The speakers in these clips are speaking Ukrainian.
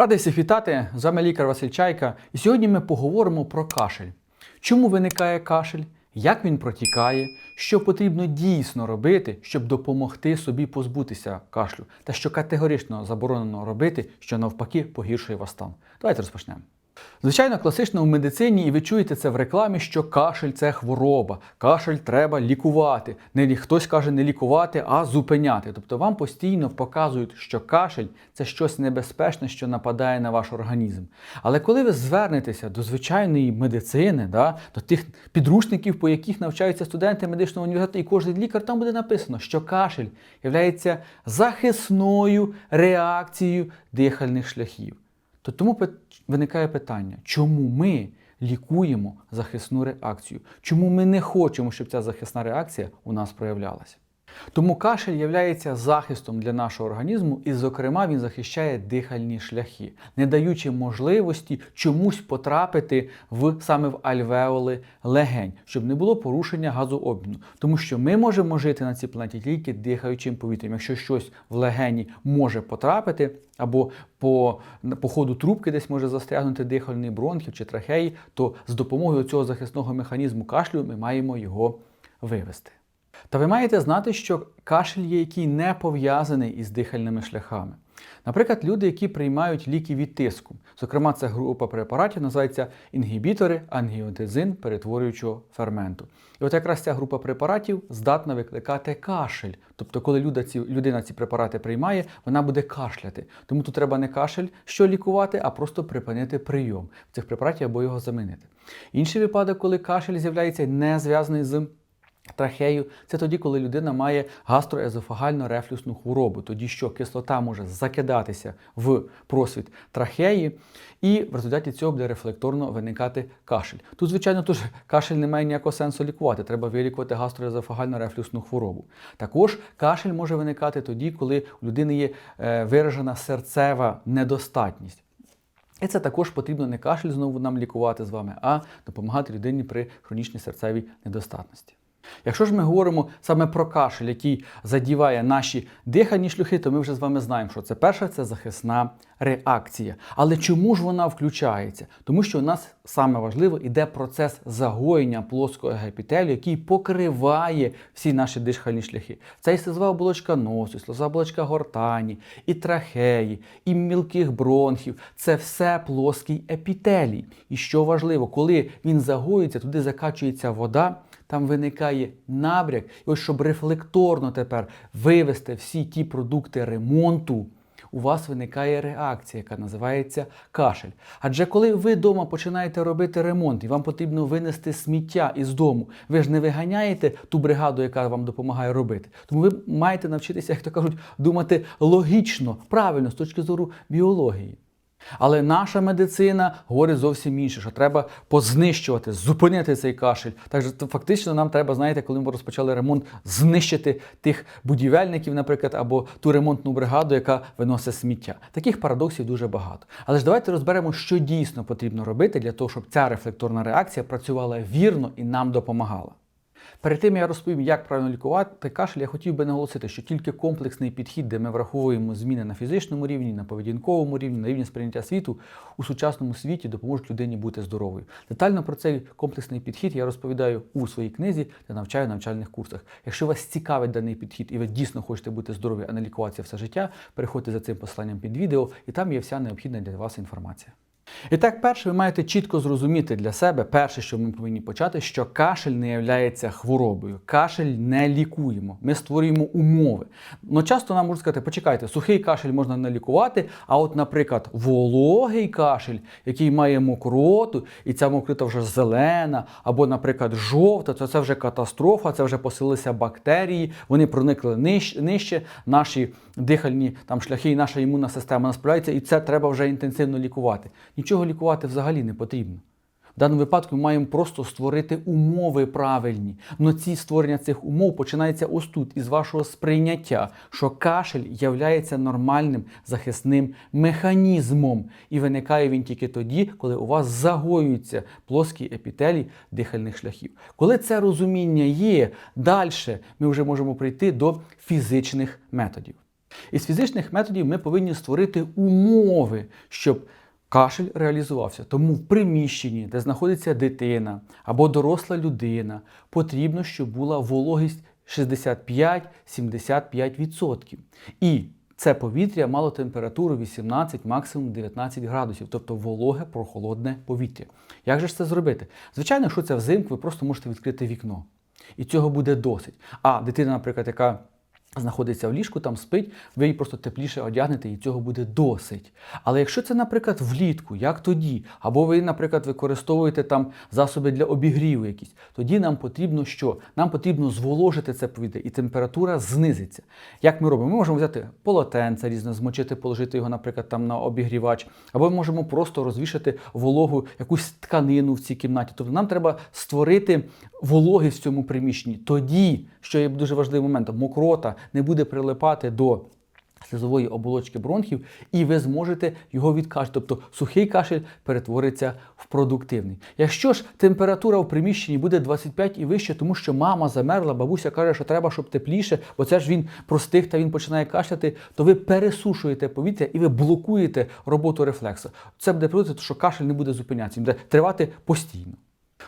Радий всіх вітати! З вами лікар Василь Чайка. І сьогодні ми поговоримо про кашель. Чому виникає кашель? Як він протікає, що потрібно дійсно робити, щоб допомогти собі позбутися кашлю, та що категорично заборонено робити, що навпаки погіршує вас стан. Давайте розпочнемо. Звичайно, класично в медицині, і ви чуєте це в рекламі, що кашель це хвороба, кашель треба лікувати. Не хтось каже не лікувати, а зупиняти. Тобто вам постійно показують, що кашель це щось небезпечне, що нападає на ваш організм. Але коли ви звернетеся до звичайної медицини, да, до тих підручників, по яких навчаються студенти медичного університету, і кожен лікар, там буде написано, що кашель є захисною реакцією дихальних шляхів. То тому виникає питання, чому ми лікуємо захисну реакцію? Чому ми не хочемо, щоб ця захисна реакція у нас проявлялася? Тому кашель є захистом для нашого організму, і, зокрема, він захищає дихальні шляхи, не даючи можливості чомусь потрапити в саме в альвеоли легень, щоб не було порушення газообміну. Тому що ми можемо жити на цій планеті тільки дихаючим повітрям. Якщо щось в легені може потрапити, або по, по ходу трубки десь може застрягнути дихальний бронхів чи трахеї, то з допомогою цього захисного механізму кашлю ми маємо його вивести. Та ви маєте знати, що кашель є, який не пов'язаний із дихальними шляхами. Наприклад, люди, які приймають ліки від тиску, зокрема, це група препаратів називається інгібітори ангіотензин перетворюючого ферменту. І от якраз ця група препаратів здатна викликати кашель. Тобто, коли людина ці препарати приймає, вона буде кашляти. Тому тут треба не кашель, що лікувати, а просто припинити прийом цих препаратів або його замінити. Інший випадок, коли кашель з'являється не зв'язаний з Трахею це тоді, коли людина має гастроезофагальну рефлюсну хворобу, тоді що кислота може закидатися в просвіт трахеї, і в результаті цього буде рефлекторно виникати кашель. Тут, звичайно, теж кашель не має ніякого сенсу лікувати. Треба вилікувати гастроезофагальну рефлюсну хворобу. Також кашель може виникати тоді, коли у людини є е, виражена серцева недостатність. І це також потрібно не кашель знову нам лікувати з вами, а допомагати людині при хронічній серцевій недостатності. Якщо ж ми говоримо саме про кашель, який задіває наші дихальні шлюхи, то ми вже з вами знаємо, що це перша це захисна реакція. Але чому ж вона включається? Тому що у нас саме важливо іде процес загоєння плоского епітелію, який покриває всі наші дихальні шляхи. Це і слизова оболочка носу, слизова оболочка гортані, і трахеї, і мілких бронхів. Це все плоский епітелій. І що важливо, коли він загоюється, туди закачується вода там виникає набряк. І ось щоб рефлекторно тепер вивести всі ті продукти ремонту, у вас виникає реакція, яка називається кашель. Адже коли ви вдома починаєте робити ремонт і вам потрібно винести сміття із дому, ви ж не виганяєте ту бригаду, яка вам допомагає робити. Тому ви маєте навчитися, як то кажуть, думати логічно, правильно з точки зору біології. Але наша медицина говорить зовсім інше, що треба познищувати, зупинити цей кашель. Так що фактично нам треба, знаєте, коли ми розпочали ремонт, знищити тих будівельників, наприклад, або ту ремонтну бригаду, яка виносить сміття. Таких парадоксів дуже багато. Але ж давайте розберемо, що дійсно потрібно робити для того, щоб ця рефлекторна реакція працювала вірно і нам допомагала. Перед тим я розповім, як правильно лікувати кашель, я хотів би наголосити, що тільки комплексний підхід, де ми враховуємо зміни на фізичному рівні, на поведінковому рівні, на рівні сприйняття світу, у сучасному світі допоможуть людині бути здоровою. Детально про цей комплексний підхід я розповідаю у своїй книзі та навчаю на навчальних курсах. Якщо вас цікавить даний підхід і ви дійсно хочете бути здорові, а не лікуватися все життя, переходьте за цим посиланням під відео, і там є вся необхідна для вас інформація. І так, перше, ви маєте чітко зрозуміти для себе, перше, що ми повинні почати, що кашель не є хворобою, кашель не лікуємо. Ми створюємо умови. Ну часто нам можуть сказати, почекайте, сухий кашель можна не лікувати, а от, наприклад, вологий кашель, який має мокроту, і ця мокрота вже зелена, або, наприклад, жовта, то це вже катастрофа, це вже поселилися бактерії, вони проникли нижче, нижче наші дихальні там шляхи, і наша імунна система не справляється, і це треба вже інтенсивно лікувати. Нічого лікувати взагалі не потрібно. В даному випадку ми маємо просто створити умови правильні. Но ці створення цих умов починається ось тут, із вашого сприйняття, що кашель являється нормальним захисним механізмом. І виникає він тільки тоді, коли у вас загоюються плоскі епітелії дихальних шляхів. Коли це розуміння є, далі ми вже можемо прийти до фізичних методів. Із фізичних методів ми повинні створити умови, щоб кашель реалізувався. Тому в приміщенні, де знаходиться дитина або доросла людина, потрібно, щоб була вологість 65-75%. І це повітря мало температуру 18, максимум 19 градусів, тобто вологе прохолодне повітря. Як же ж це зробити? Звичайно, якщо це взимку, ви просто можете відкрити вікно. І цього буде досить. А дитина, наприклад, яка знаходиться в ліжку, там спить, ви її просто тепліше одягнете, і цього буде досить. Але якщо це, наприклад, влітку, як тоді? Або ви, наприклад, використовуєте там засоби для обігріву якісь, тоді нам потрібно що? Нам потрібно зволожити це повітря, і температура знизиться. Як ми робимо? Ми можемо взяти полотенце різне, змочити, положити його, наприклад, там на обігрівач, або ми можемо просто розвішати вологу якусь тканину в цій кімнаті. Тобто нам треба створити вологість в цьому приміщенні. Тоді, що є дуже важливим моментом, мокрота не буде прилипати до слизової оболочки бронхів, і ви зможете його відкашляти. Тобто сухий кашель перетвориться в продуктивний. Якщо ж температура в приміщенні буде 25 і вище, тому що мама замерзла, бабуся каже, що треба, щоб тепліше, бо це ж він простих та він починає кашляти, то ви пересушуєте повітря і ви блокуєте роботу рефлексу. Це буде приводити, що кашель не буде зупинятися, він буде тривати постійно.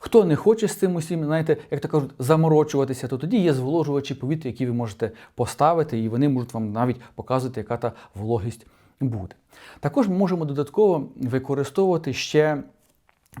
Хто не хоче з цим усім, знаєте, як то кажуть, заморочуватися, то тоді є зволожувачі повітря, які ви можете поставити, і вони можуть вам навіть показувати, яка та вологість буде. Також ми можемо додатково використовувати ще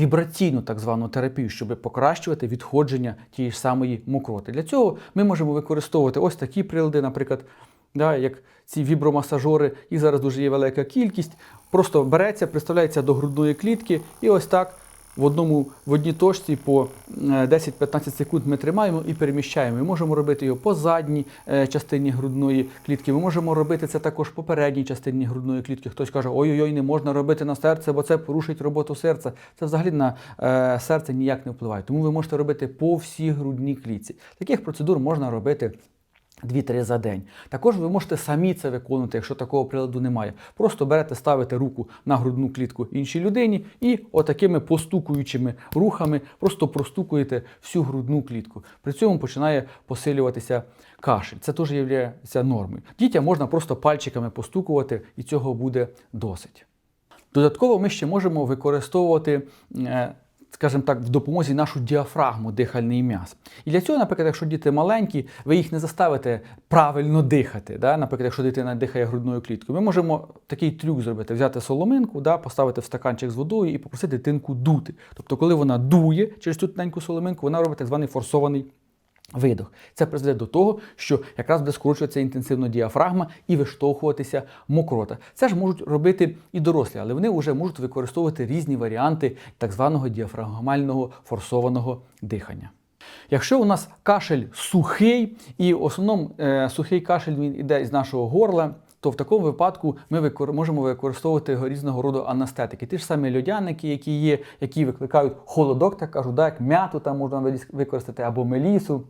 вібраційну так звану терапію, щоб покращувати відходження тієї ж самої мокроти. Для цього ми можемо використовувати ось такі прилади, наприклад, да, як ці вібромасажори, їх зараз дуже є велика кількість. Просто береться, приставляється до грудної клітки і ось так в одному в одній точці по 10-15 секунд ми тримаємо і переміщаємо. Ми можемо робити його по задній е, частині грудної клітки. Ми можемо робити це також по передній частині грудної клітки. Хтось каже, ой-ой-ой, не можна робити на серце, бо це порушить роботу серця. Це взагалі на е, серце ніяк не впливає. Тому ви можете робити по всій грудній клітці. Таких процедур можна робити. 2-3 за день. Також ви можете самі це виконувати, якщо такого приладу немає. Просто берете, ставите руку на грудну клітку іншій людині і отакими постукуючими рухами просто простукуєте всю грудну клітку. При цьому починає посилюватися кашель. Це теж є нормою. Дітям можна просто пальчиками постукувати, і цього буде досить. Додатково ми ще можемо використовувати. Скажімо так, в допомозі нашу діафрагму, дихальний м'яз. І для цього, наприклад, якщо діти маленькі, ви їх не заставите правильно дихати. Да? Наприклад, якщо дитина дихає грудною кліткою, ми можемо такий трюк зробити: взяти соломинку, да? поставити в стаканчик з водою і попросити дитинку дути. Тобто, коли вона дує через цю тоненьку соломинку, вона робить так званий форсований. Видох. Це призведе до того, що якраз буде скручуватися інтенсивно діафрагма і виштовхуватися мокрота. Це ж можуть робити і дорослі, але вони вже можуть використовувати різні варіанти так званого діафрагмального форсованого дихання. Якщо у нас кашель сухий, і в основному е, сухий кашель він іде з нашого горла, то в такому випадку ми викор... можемо використовувати різного роду анестетики. Ті ж самі льодяники, які є, які викликають холодок, так кажуть, да, як м'яту там можна використати або мелісу.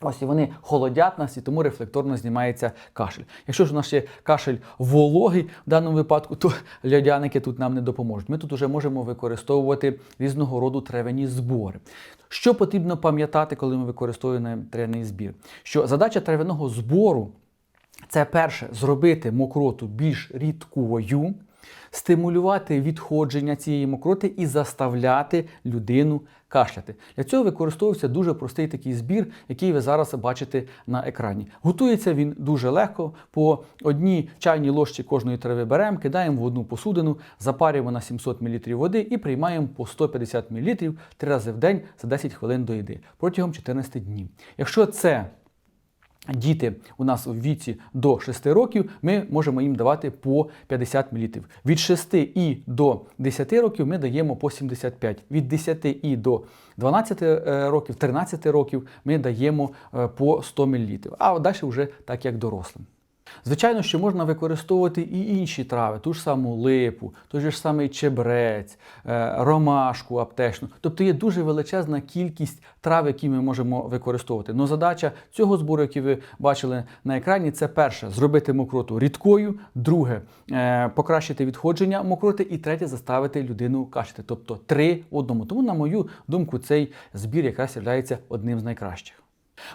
Ось і вони холодять нас, і тому рефлекторно знімається кашель. Якщо ж у нас є кашель вологий в даному випадку, то льодяники тут нам не допоможуть. Ми тут вже можемо використовувати різного роду тревені збори. Що потрібно пам'ятати, коли ми використовуємо тревний збір? Що задача травяного збору це перше зробити мокроту більш рідкою стимулювати відходження цієї мокроти і заставляти людину кашляти. Для цього використовується дуже простий такий збір, який ви зараз бачите на екрані. Готується він дуже легко. По одній чайній ложці кожної трави беремо, кидаємо в одну посудину, запарюємо на 700 мл води і приймаємо по 150 мл три рази в день за 10 хвилин до їди протягом 14 днів. Якщо це Діти у нас у віці до 6 років ми можемо їм давати по 50 мл. Від 6 і до 10 років ми даємо по 75 Від 10 і до 12 е, років, 13 років ми даємо е, по 100 мл. А далі вже так як дорослим. Звичайно, що можна використовувати і інші трави, ту ж саму липу, той ж самий чебрець, е, ромашку аптечну. Тобто є дуже величезна кількість трав, які ми можемо використовувати. Но задача цього збору, який ви бачили на екрані, це перше зробити мокроту рідкою, друге е, покращити відходження мокроти, і третє заставити людину кашляти. Тобто три в одному. Тому, на мою думку, цей збір якраз є одним з найкращих.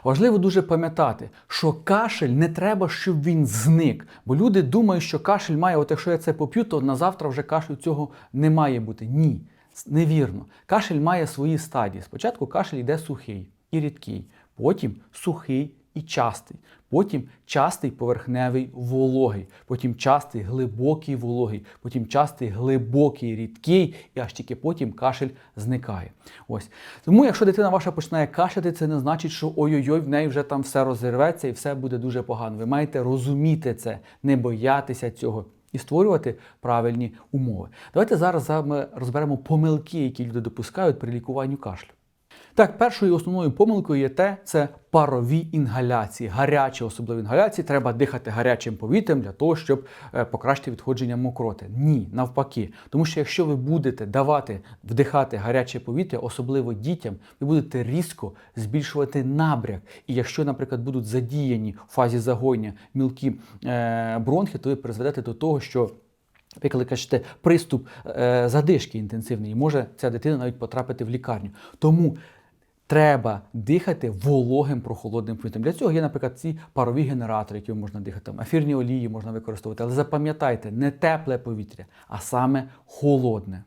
Важливо дуже пам'ятати, що кашель не треба, щоб він зник. Бо люди думають, що кашель має, от якщо я це поп'ю, то на завтра вже кашель цього не має бути. Ні, невірно. Кашель має свої стадії. Спочатку кашель йде сухий і рідкий, потім сухий і частий, потім частий поверхневий вологий, потім частий глибокий вологий, потім частий глибокий рідкий, і аж тільки потім кашель зникає. Ось тому, якщо дитина ваша починає кашляти, це не значить, що ой-ой-ой, в неї вже там все розірветься і все буде дуже погано. Ви маєте розуміти це, не боятися цього. І створювати правильні умови. Давайте зараз ми розберемо помилки, які люди допускають при лікуванні кашлю. Так, першою основною помилкою є те, це парові інгаляції, гарячі особливі інгаляції. Треба дихати гарячим повітрям для того, щоб е, покращити відходження мокроти. Ні, навпаки. Тому що якщо ви будете давати вдихати гаряче повітря, особливо дітям, ви будете різко збільшувати набряк. І якщо, наприклад, будуть задіяні в фазі загоєння мілкі е, бронхи, то ви призведете до того, що ви кажете приступ е, задишки інтенсивний, і може ця дитина навіть потрапити в лікарню. Тому треба дихати вологим прохолодним повітрям. Для цього є, наприклад, ці парові генератори, які можна дихати, там, ефірні олії можна використовувати. Але запам'ятайте, не тепле повітря, а саме холодне.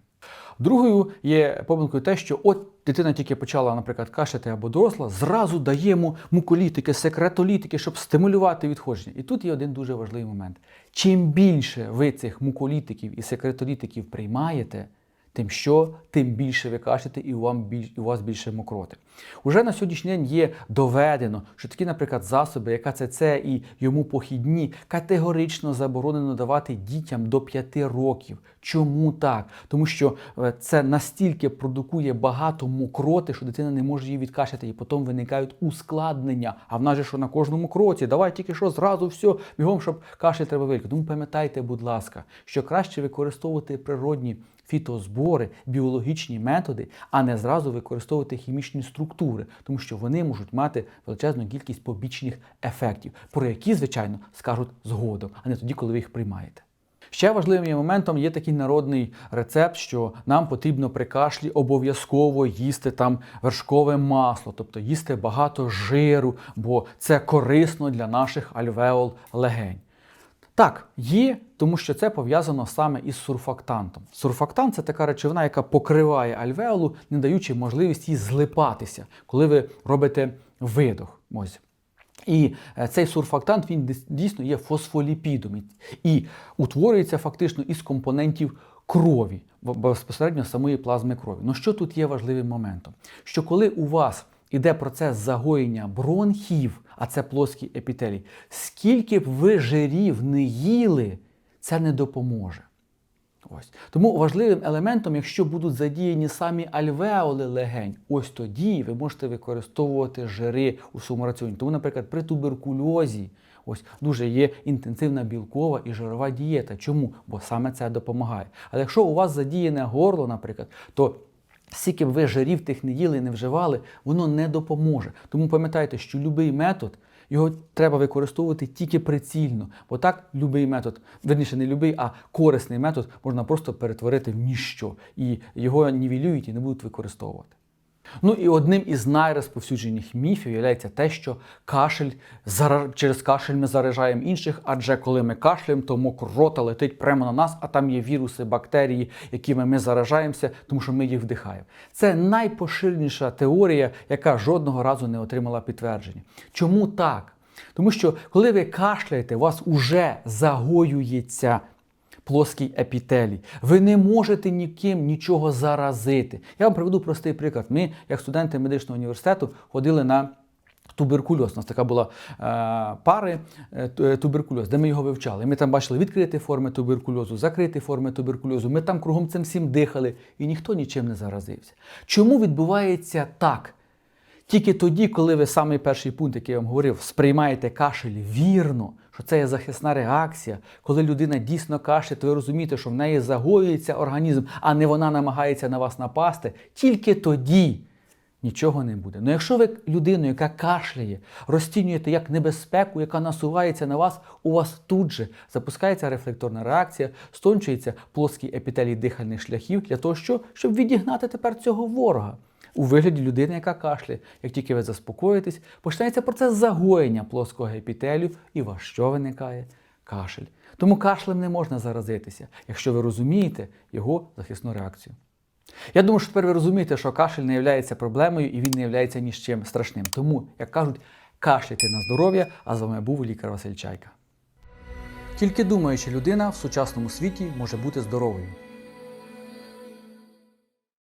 Другою є помилкою те, що от дитина тільки почала, наприклад, кашляти або доросла, зразу даємо муколітики, секретолітики, щоб стимулювати відходження. І тут є один дуже важливий момент. Чим більше ви цих муколітиків і секретолітиків приймаєте, тим що, тим більше ви кашляєте і у, вам біль, і у вас більше мокроти. Уже на сьогоднішній день є доведено, що такі, наприклад, засоби, як АЦЦ і йому похідні, категорично заборонено давати дітям до 5 років. Чому так? Тому що е, це настільки продукує багато мокроти, що дитина не може її відкашляти, і потім виникають ускладнення. А в нас же що на кожному кроці, давай тільки що зразу все, бігом, щоб кашель треба вилікати. Тому пам'ятайте, будь ласка, що краще використовувати природні фітозбори, біологічні методи, а не зразу використовувати хімічні структури, тому що вони можуть мати величезну кількість побічних ефектів, про які, звичайно, скажуть згодом, а не тоді, коли ви їх приймаєте. Ще важливим моментом є такий народний рецепт, що нам потрібно при кашлі обов'язково їсти там вершкове масло, тобто їсти багато жиру, бо це корисно для наших альвеол легень. Так, є, тому що це пов'язано саме із сурфактантом. Сурфактант це така речовина, яка покриває альвеолу, не даючи можливість їй злипатися, коли ви робите видох. Ось. І е, цей сурфактант він дійсно є фосфоліпідом і утворюється фактично із компонентів крові, безпосередньо самої плазми крові. Ну що тут є важливим моментом? Що коли у вас іде процес загоєння бронхів, а це плоский епітелій, скільки б ви жирів не їли, це не допоможе. Ось. Тому важливим елементом, якщо будуть задіяні самі альвеоли легень, ось тоді ви можете використовувати жири у своєму раціоні. Тому, наприклад, при туберкульозі ось дуже є інтенсивна білкова і жирова дієта. Чому? Бо саме це допомагає. Але якщо у вас задіяне горло, наприклад, то Скільки б ви жирів тих не їли і не вживали, воно не допоможе. Тому пам'ятайте, що будь-який метод його треба використовувати тільки прицільно. Бо так будь-який метод, верніше не будь-який, а корисний метод можна просто перетворити в ніщо. І його нівелюють і не будуть використовувати. Ну і одним із найрозповсюджених міфів є те, що кашель через кашель ми заражаємо інших, адже коли ми кашляємо, то мокрота летить прямо на нас, а там є віруси, бактерії, якими ми заражаємося, тому що ми їх вдихаємо. Це найпоширеніша теорія, яка жодного разу не отримала підтвердження. Чому так? Тому що коли ви кашляєте, у вас уже загоюється плоский епітелій. Ви не можете ніким нічого заразити. Я вам приведу простий приклад. Ми, як студенти медичного університету, ходили на Туберкульоз. У нас така була е, пари е, е, туберкульоз, де ми його вивчали. Ми там бачили відкриті форми туберкульозу, закриті форми туберкульозу. Ми там кругом цим всім дихали, і ніхто нічим не заразився. Чому відбувається так? Тільки тоді, коли ви самий перший пункт, який я вам говорив, сприймаєте кашель вірно, що це є захисна реакція, коли людина дійсно кашляє, то ви розумієте, що в неї загоюється організм, а не вона намагається на вас напасти, тільки тоді нічого не буде. Ну якщо ви людину, яка кашляє, розцінюєте як небезпеку, яка насувається на вас, у вас тут же запускається рефлекторна реакція, стончується плоский епітелій дихальних шляхів для того, що, щоб відігнати тепер цього ворога. У вигляді людини, яка кашляє. Як тільки ви заспокоїтесь, починається процес загоєння плоского епітелію, і у вас що виникає? Кашель. Тому кашлем не можна заразитися, якщо ви розумієте його захисну реакцію. Я думаю, що тепер ви розумієте, що кашель не є проблемою і він не є ні з чим страшним. Тому, як кажуть, кашляйте на здоров'я, а з вами був лікар Василь Чайка. Тільки думаючи людина в сучасному світі може бути здоровою.